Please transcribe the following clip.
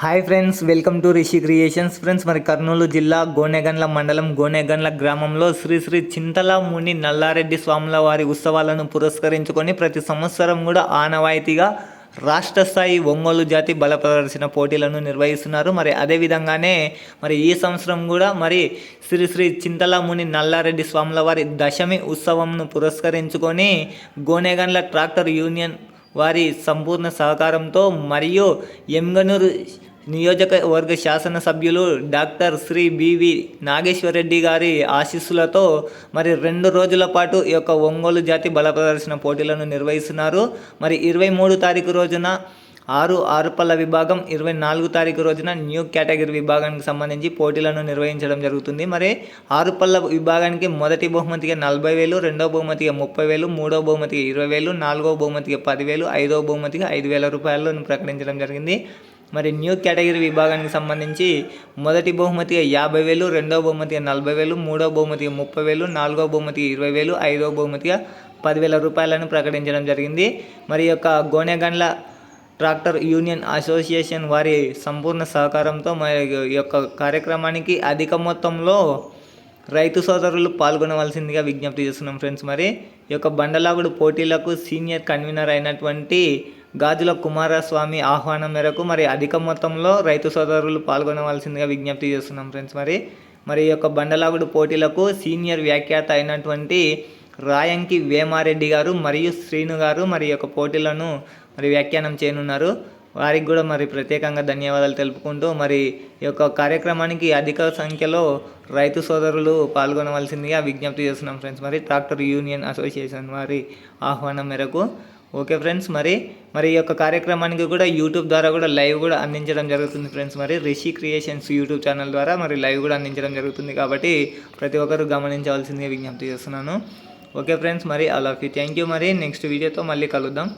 Hi friends welcome to Rishi creations. Friends మరి కర్నూలు జిల్లా గోనెగండ్ల మండలం గోనెగండ్ల గ్రామంలో శ్రీ శ్రీ చింతల ముని నల్లారెడ్డి స్వాముల వారి ఉత్సవాలను పురస్కరించుకొని ప్రతి సంవత్సరం కూడా ఆనవాయితీగా రాష్ట్ర స్థాయి ఒంగోలు జాతి బల ప్రదర్శన పోటీలను నిర్వహిస్తున్నారు. మరి అదే విధంగానే మరి ఈ సంవత్సరం కూడా మరి శ్రీ శ్రీ చింతలముని నల్లారెడ్డి స్వాముల వారి దశమి ఉత్సవంను పురస్కరించుకొని గోనెగండ్ల ట్రాక్టర్ యూనియన్ వారి సంపూర్ణ సహకారంతో మరియు ఎంగనూరు నియోజకవర్గ శాసనసభ్యులు డాక్టర్ శ్రీ బివి నాగేశ్వరరెడ్డి గారి ఆశీస్సులతో మరి రెండు రోజుల పాటు ఈ యొక్క ఒంగోలు జాతి బల ప్రదర్శన పోటీలను నిర్వహిస్తున్నారు. మరి ఇరవై మూడు తారీఖు రోజున ఆరు ఆరుపల్ల విభాగం ఇరవై నాలుగు తారీఖు రోజున న్యూ కేటగిరీ విభాగానికి సంబంధించి పోటీలను నిర్వహించడం జరుగుతుంది. మరి ఆరుపల్ల విభాగానికి మొదటి బహుమతిగా నలభై వేలు రెండవ బహుమతిగా ముప్పై వేలు మూడవ బహుమతిగా ఇరవై వేలు నాలుగవ బహుమతిగా పదివేలు ఐదవ బహుమతిగా ఐదు వేల రూపాయలను ప్రకటించడం జరిగింది. మరి న్యూ కేటగిరీ విభాగానికి సంబంధించి మొదటి బహుమతిగా యాభై వేలు రెండవ బహుమతిగా నలభై వేలు మూడవ బహుమతిగా ముప్పై వేలు నాలుగవ బహుమతిగా ఇరవై వేలు ఐదవ బహుమతిగా పదివేల రూపాయలను ప్రకటించడం జరిగింది. మరి యొక్క గోనెగండ్ల ట్రాక్టర్ యూనియన్ అసోసియేషన్ వారి సంపూర్ణ సహకారంతో మరి యొక్క కార్యక్రమానికి అధిక మొత్తంలో రైతు సోదరులు పాల్గొనవలసిందిగా విజ్ఞప్తి చేస్తున్నాం ఫ్రెండ్స్. మరి ఈ యొక్క బండలాగుడు పోటీలకు సీనియర్ కన్వీనర్ అయినటువంటి గాజుల కుమారస్వామి ఆహ్వానం మేరకు మరి అధిక మొత్తంలో రైతు సోదరులు పాల్గొనవలసిందిగా విజ్ఞప్తి చేస్తున్నాం ఫ్రెండ్స్. మరి మరి ఈ యొక్క బండలాగుడు పోటీలకు సీనియర్ వ్యాఖ్యాత అయినటువంటి రాయంకి వేమారెడ్డి గారు మరియు శ్రీను గారు మరి యొక్క పోటీలను మరి వ్యాఖ్యానం చేయనున్నారు. వారికి కూడా మరి ప్రత్యేకంగా ధన్యవాదాలు తెలుపుకుంటూ మరి ఈ యొక్క కార్యక్రమానికి అధిక సంఖ్యలో రైతు సోదరులు పాల్గొనవలసిందిగా విజ్ఞప్తి చేస్తున్నాం ఫ్రెండ్స్. మరి ట్రాక్టర్ యూనియన్ అసోసియేషన్ వారి ఆహ్వానం మేరకు. ఓకే ఫ్రెండ్స్ మరి మరి ఈ యొక్క కార్యక్రమానికి కూడా యూట్యూబ్ ద్వారా కూడా లైవ్ కూడా అందించడం జరుగుతుంది ఫ్రెండ్స్. మరి రిషి క్రియేషన్స్ యూట్యూబ్ ఛానల్ ద్వారా మరి లైవ్ కూడా అందించడం జరుగుతుంది కాబట్టి ప్రతి ఒక్కరు గమనించవలసిందిగా విజ్ఞప్తి చేస్తున్నాను. ఓకే ఫ్రెండ్స్ మరి అలా థ్యాంక్ యూ మరి. నెక్స్ట్ వీడియోతో మళ్ళీ కలుద్దాం.